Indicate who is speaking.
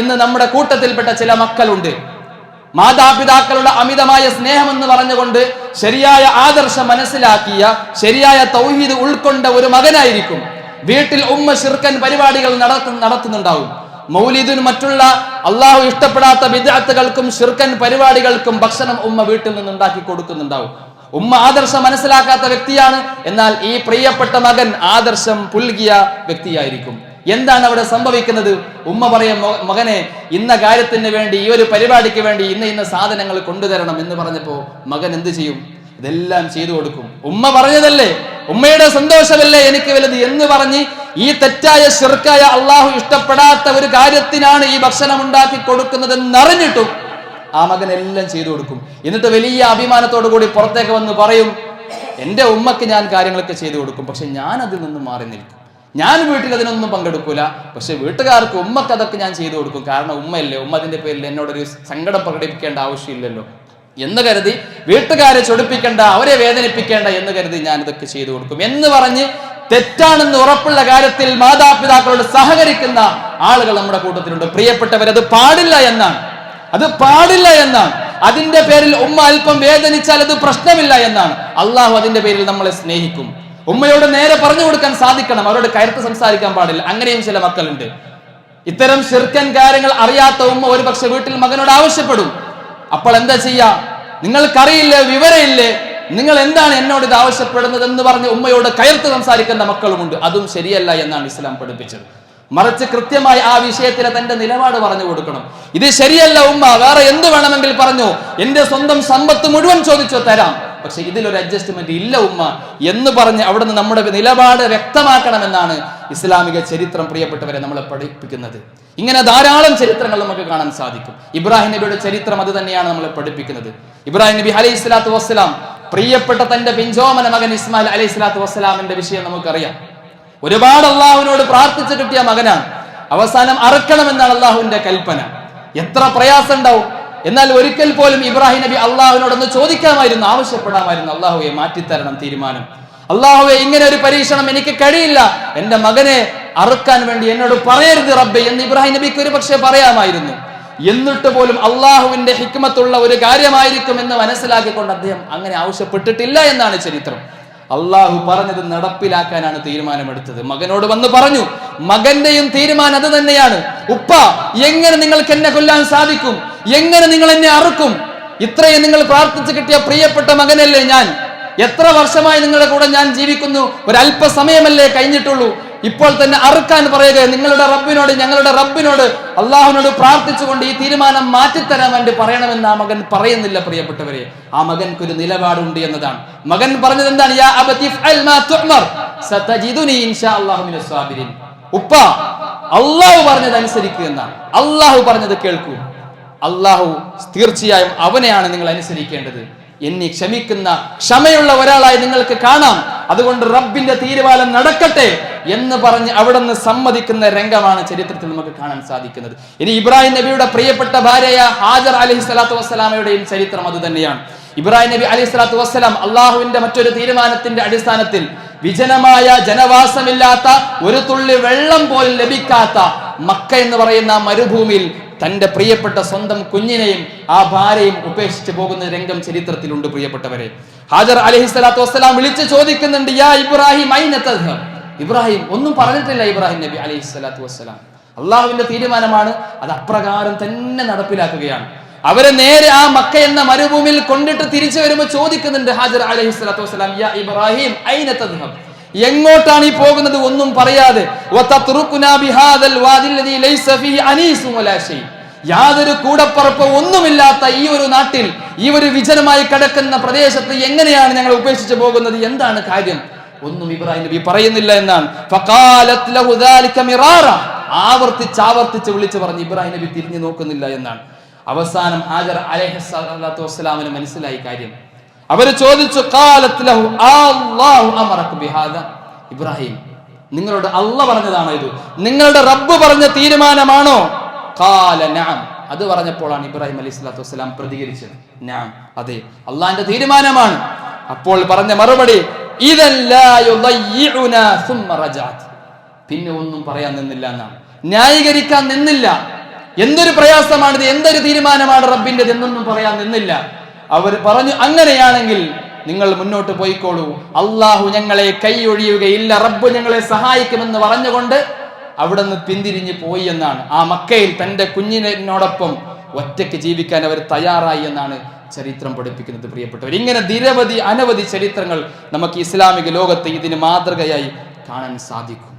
Speaker 1: ഇന്ന് നമ്മുടെ കൂട്ടത്തിൽപ്പെട്ട ചില മക്കളുണ്ട് മാതാപിതാക്കളുടെ അമിതമായ സ്നേഹം എന്ന് പറഞ്ഞുകൊണ്ട് ശരിയായ ആദർശം മനസ്സിലാക്കിയ ശരിയായ തൗഹീദ് ഉൾക്കൊണ്ട ഒരു മകനായിരിക്കും വീട്ടിൽ ഉമ്മ ശിർക്കൻ പരിപാടികൾ നടത്തു നടത്തുന്നുണ്ടാവും മൗലിദിനും മറ്റുള്ള അള്ളാഹു ഇഷ്ടപ്പെടാത്ത വിദ്യാർത്ഥികൾക്കും ശിർക്കൻ പരിപാടികൾക്കും ഭക്ഷണം ഉമ്മ വീട്ടിൽ നിന്ന് ഉണ്ടാക്കി കൊടുക്കുന്നുണ്ടാവും ഉമ്മ ആദർശം മനസ്സിലാക്കാത്ത വ്യക്തിയാണ് എന്നാൽ ഈ പ്രിയപ്പെട്ട മകൻ ആദർശം പുൽകിയ വ്യക്തിയായിരിക്കും എന്താണ് അവിടെ സംഭവിക്കുന്നത് ഉമ്മ പറയും മകനെ ഇന്ന കാര്യത്തിന് വേണ്ടി ഈ ഒരു പരിപാടിക്ക് വേണ്ടി ഇന്ന ഇന്ന സാധനങ്ങൾ കൊണ്ടുതരണം എന്ന് പറഞ്ഞപ്പോൾ മകൻ എന്ത് ചെയ്യും ഇതെല്ലാം ചെയ്തു കൊടുക്കും ഉമ്മ പറഞ്ഞതല്ലേ ഉമ്മയുടെ സന്തോഷമല്ലേ എനിക്ക് വലുത് എന്ന് പറഞ്ഞ് ഈ തെറ്റായ ശിർക്കായ അള്ളാഹു ഇഷ്ടപ്പെടാത്ത ഒരു കാര്യത്തിനാണ് ഈ ഭക്ഷണം ഉണ്ടാക്കി കൊടുക്കുന്നതെന്ന് അറിഞ്ഞിട്ടും ആ മകൻ എല്ലാം ചെയ്തു കൊടുക്കും എന്നിട്ട് വലിയ അഭിമാനത്തോടു കൂടി പുറത്തേക്ക് വന്ന് പറയും എൻ്റെ ഉമ്മക്ക് ഞാൻ കാര്യങ്ങളൊക്കെ ചെയ്തു കൊടുക്കും പക്ഷെ ഞാൻ അതിൽ നിന്ന് മാറി നിൽക്കും ഞാൻ വീട്ടിൽ അതിനൊന്നും പങ്കെടുക്കൂല പക്ഷെ വീട്ടുകാർക്ക് ഉമ്മക്ക് അതൊക്കെ ഞാൻ ചെയ്തു കൊടുക്കും കാരണം ഉമ്മയല്ലേ ഉമ്മ അതിന്റെ പേരിൽ എന്നോടൊരു സങ്കടം പ്രകടിപ്പിക്കേണ്ട ആവശ്യമില്ലല്ലോ എന്ന് കരുതി വീട്ടുകാരെ ചൊടിപ്പിക്കേണ്ട അവരെ വേദനിപ്പിക്കേണ്ട എന്ന് കരുതി ഞാൻ ഇതൊക്കെ ചെയ്തു കൊടുക്കും എന്ന് പറഞ്ഞ് തെറ്റാണെന്ന് ഉറപ്പുള്ള കാര്യത്തിൽ മാതാപിതാക്കളോട് സഹകരിക്കുന്ന ആളുകൾ നമ്മുടെ കൂട്ടത്തിലുണ്ട് പ്രിയപ്പെട്ടവർ അത് പാടില്ല എന്നാണ് അത് പാടില്ല എന്നാണ് അതിന്റെ പേരിൽ ഉമ്മ അല്പം വേദനിച്ചാൽ അത് പ്രശ്നമില്ല എന്നാണ് അള്ളാഹു അതിന്റെ പേരിൽ നമ്മളെ സ്നേഹിക്കും ഉമ്മയോട് നേരെ പറഞ്ഞു കൊടുക്കാൻ സാധിക്കണം അവരോട് കയർത്ത് സംസാരിക്കാൻ പാടില്ല അങ്ങനെയും ചില മക്കളുണ്ട് ഇത്തരം ശിർക്കൻ കാര്യങ്ങൾ അറിയാത്ത ഉമ്മ ഒരുപക്ഷെ വീട്ടിൽ മകനോട് ആവശ്യപ്പെടും അപ്പോൾ എന്താ ചെയ്യാ നിങ്ങൾക്കറിയില്ലേ വിവരമില്ലേ നിങ്ങൾ എന്താണ് എന്നോട് ഇത് ആവശ്യപ്പെടുന്നത് എന്ന് പറഞ്ഞ് ഉമ്മയോട് കയർത്ത് സംസാരിക്കുന്ന മക്കളുമുണ്ട് അതും ശരിയല്ല എന്നാണ് ഇസ്ലാം പഠിപ്പിച്ചത് മറിച്ച് കൃത്യമായി ആ വിഷയത്തിലെ തന്റെ നിലപാട് പറഞ്ഞു കൊടുക്കണം ഇത് ശരിയല്ല ഉമ്മ വേറെ എന്ത് വേണമെങ്കിൽ പറഞ്ഞു എന്റെ സ്വന്തം സമ്പത്ത് മുഴുവൻ ചോദിച്ചോ തരാം പക്ഷെ ഇതിലൊരു അഡ്ജസ്റ്റ്മെന്റ് ഇല്ല ഉമ്മ എന്ന് പറഞ്ഞ് അവിടുന്ന് നമ്മുടെ നിലപാട് വ്യക്തമാക്കണമെന്നാണ് ഇസ്ലാമിക ചരിത്രം പ്രിയപ്പെട്ടവരെ നമ്മളെ പഠിപ്പിക്കുന്നത് ഇങ്ങനെ ധാരാളം ചരിത്രങ്ങൾ നമുക്ക് കാണാൻ സാധിക്കും ഇബ്രാഹിം നബിയുടെ ചരിത്രം അത് തന്നെയാണ് നമ്മളെ പഠിപ്പിക്കുന്നത് ഇബ്രാഹിം നബി അലൈഹി സ്വലാത്തു വസ്സലാം പ്രിയപ്പെട്ട തന്റെ പിഞ്ചോമന മകൻ ഇസ്മായിൽ അലൈഹി സ്വലാത്തു വസ്സലാമിന്റെ വിഷയം നമുക്കറിയാം ഒരുപാട് അള്ളാഹുവിനോട് പ്രാർത്ഥിച്ചു കിട്ടിയ മകനാണ് അവസാനം എന്നാണ് അള്ളാഹുവിന്റെ കൽപ്പന എത്ര പ്രയാസം ഉണ്ടാവും എന്നാൽ ഒരിക്കൽ പോലും ഇബ്രാഹിം നബി അള്ളാഹുവിനോടൊന്ന് ചോദിക്കാമായിരുന്നു ആവശ്യപ്പെടാമായിരുന്നു അള്ളാഹുവെ മാറ്റിത്തരണം തീരുമാനം അള്ളാഹുവെ ഇങ്ങനെ ഒരു പരീക്ഷണം എനിക്ക് കഴിയില്ല എൻ്റെ മകനെ അറുക്കാൻ വേണ്ടി എന്നോട് പറയരുത് റബ്ബെ എന്ന് ഇബ്രാഹിം നബിക്ക് ഒരു പക്ഷേ പറയാമായിരുന്നു എന്നിട്ട് പോലും അള്ളാഹുവിന്റെ ഹിക്മത്തുള്ള ഒരു കാര്യമായിരിക്കും എന്ന് മനസ്സിലാക്കിക്കൊണ്ട് അദ്ദേഹം അങ്ങനെ ആവശ്യപ്പെട്ടിട്ടില്ല എന്നാണ് ചരിത്രം അള്ളാഹു പറഞ്ഞത് നടപ്പിലാക്കാനാണ് തീരുമാനമെടുത്തത് മകനോട് വന്ന് പറഞ്ഞു മകന്റെയും തീരുമാനം അത് തന്നെയാണ് ഉപ്പ എങ്ങനെ നിങ്ങൾക്ക് എന്നെ കൊല്ലാൻ സാധിക്കും എങ്ങനെ നിങ്ങൾ എന്നെ അറുക്കും ഇത്രയും നിങ്ങൾ പ്രാർത്ഥിച്ചു കിട്ടിയ പ്രിയപ്പെട്ട മകനല്ലേ ഞാൻ എത്ര വർഷമായി നിങ്ങളുടെ കൂടെ ഞാൻ ജീവിക്കുന്നു ഒരല്പസമയമല്ലേ കഴിഞ്ഞിട്ടുള്ളൂ ഇപ്പോൾ തന്നെ അറുക്കാൻ പറയുക നിങ്ങളുടെ റബ്ബിനോട് ഞങ്ങളുടെ റബ്ബിനോട് അള്ളാഹുവിനോട് പ്രാർത്ഥിച്ചുകൊണ്ട് ഈ തീരുമാനം മാറ്റിത്തരാൻ വേണ്ടി പറയണമെന്ന് ആ മകൻ പറയുന്നില്ല പ്രിയപ്പെട്ടവരെ ആ മകൻക്കൊരു നിലപാടുണ്ട് എന്നതാണ് മകൻ പറഞ്ഞത് എന്താണ് ഉപ്പ അള്ളാഹു പറഞ്ഞത് അനുസരിക്കുക എന്നാണ് അള്ളാഹു പറഞ്ഞത് കേൾക്കൂ അള്ളാഹു തീർച്ചയായും അവനെയാണ് നിങ്ങൾ അനുസരിക്കേണ്ടത് എന്നെ ക്ഷമിക്കുന്ന ക്ഷമയുള്ള ഒരാളായി നിങ്ങൾക്ക് കാണാം അതുകൊണ്ട് റബ്ബിന്റെ തീരുമാനം നടക്കട്ടെ എന്ന് പറഞ്ഞ് അവിടെ നിന്ന് സമ്മതിക്കുന്ന രംഗമാണ് ചരിത്രത്തിൽ നമുക്ക് കാണാൻ സാധിക്കുന്നത് ഇനി ഇബ്രാഹിം നബിയുടെ പ്രിയപ്പെട്ട ഭാര്യയ ഹാജർ അലഹി സ്വലാത്തു വസ്സലാമയുടെയും ചരിത്രം അത് തന്നെയാണ് ഇബ്രാഹിം നബി അലി സ്വലാത്തു വസ്സലാം അള്ളാഹുവിന്റെ മറ്റൊരു തീരുമാനത്തിന്റെ അടിസ്ഥാനത്തിൽ വിജനമായ ജനവാസമില്ലാത്ത ഒരു തുള്ളി വെള്ളം പോലും ലഭിക്കാത്ത മക്ക എന്ന് പറയുന്ന മരുഭൂമിയിൽ തൻ്റെ പ്രിയപ്പെട്ട സ്വന്തം കുഞ്ഞിനെയും ആ ഭാര്യയും ഉപേക്ഷിച്ച് പോകുന്ന രംഗം ചരിത്രത്തിലുണ്ട് പ്രിയപ്പെട്ടവരെ ഹാജർ അലഹി സ്വലാത്തു വസ്സലാം വിളിച്ച് ചോദിക്കുന്നുണ്ട് യാ ഇബ്രാഹിം ഐനത്തദ്ഹ ഇബ്രാഹിം ഒന്നും പറഞ്ഞിട്ടില്ല ഇബ്രാഹിം നബി അലഹി സ്വലാത്തു വസ്സലാം അള്ളാഹുവിന്റെ തീരുമാനമാണ് അത് അപ്രകാരം തന്നെ നടപ്പിലാക്കുകയാണ് അവരെ നേരെ ആ മക്ക എന്ന മരുഭൂമിയിൽ കൊണ്ടിട്ട് തിരിച്ചു വരുമ്പോൾ ചോദിക്കുന്നുണ്ട് ഹാജർ അലഹി സ്വലാത്തു വസ്സലാം യാ ഇബ്രാഹിം ഐനത്തദ്ഹം എങ്ങോട്ടാണ് ഈ പോകുന്നത് ഒന്നും പറയാതെ യാതൊരു കൂടപ്പറപ്പ് ഒന്നുമില്ലാത്ത ഈ ഒരു നാട്ടിൽ ഈ ഒരു വിജനമായി കിടക്കുന്ന പ്രദേശത്ത് എങ്ങനെയാണ് ഞങ്ങൾ ഉപേക്ഷിച്ചു പോകുന്നത് എന്താണ് കാര്യം ഒന്നും ഇബ്രാഹിം നബി പറയുന്നില്ല എന്നാണ് ആവർത്തിച്ച് ആവർത്തിച്ച് വിളിച്ചു പറഞ്ഞ് ഇബ്രാഹിം നബി തിരിഞ്ഞു നോക്കുന്നില്ല എന്നാണ് അവസാനം ആജർ അലഹസ്ലാമിന് മനസ്സിലായി കാര്യം അവര് ചോദിച്ചു ഇബ്രാഹിം നിങ്ങളുടെ അള്ള പറഞ്ഞതാണോ ഇത് നിങ്ങളുടെ റബ്ബ് പറഞ്ഞ തീരുമാനമാണോ അത് പറഞ്ഞപ്പോഴാണ് ഇബ്രാഹിം അലൈഹി സ്വലാത്തു വസ്സലാം പ്രതികരിച്ചത് ഞാൻ അതെ അള്ളാന്റെ തീരുമാനമാണ് അപ്പോൾ പറഞ്ഞ മറുപടി പിന്നെ ഒന്നും പറയാൻ നിന്നില്ല എന്നാണ് ന്യായീകരിക്കാൻ നിന്നില്ല എന്തൊരു പ്രയാസമാണിത് എന്തൊരു തീരുമാനമാണ് റബ്ബിന്റെ എന്നൊന്നും പറയാൻ നിന്നില്ല അവർ പറഞ്ഞു അങ്ങനെയാണെങ്കിൽ നിങ്ങൾ മുന്നോട്ട് പോയിക്കോളൂ അള്ളാഹു ഞങ്ങളെ കൈയൊഴിയുകയില്ല റബ്ബ് ഞങ്ങളെ സഹായിക്കുമെന്ന് പറഞ്ഞുകൊണ്ട് അവിടെ നിന്ന് പിന്തിരിഞ്ഞ് പോയി എന്നാണ് ആ മക്കയിൽ തൻ്റെ കുഞ്ഞിനോടൊപ്പം ഒറ്റയ്ക്ക് ജീവിക്കാൻ അവർ തയ്യാറായി എന്നാണ് ചരിത്രം പഠിപ്പിക്കുന്നത് പ്രിയപ്പെട്ടവർ ഇങ്ങനെ നിരവധി അനവധി ചരിത്രങ്ങൾ നമുക്ക് ഇസ്ലാമിക ലോകത്ത് ഇതിന് മാതൃകയായി കാണാൻ സാധിക്കും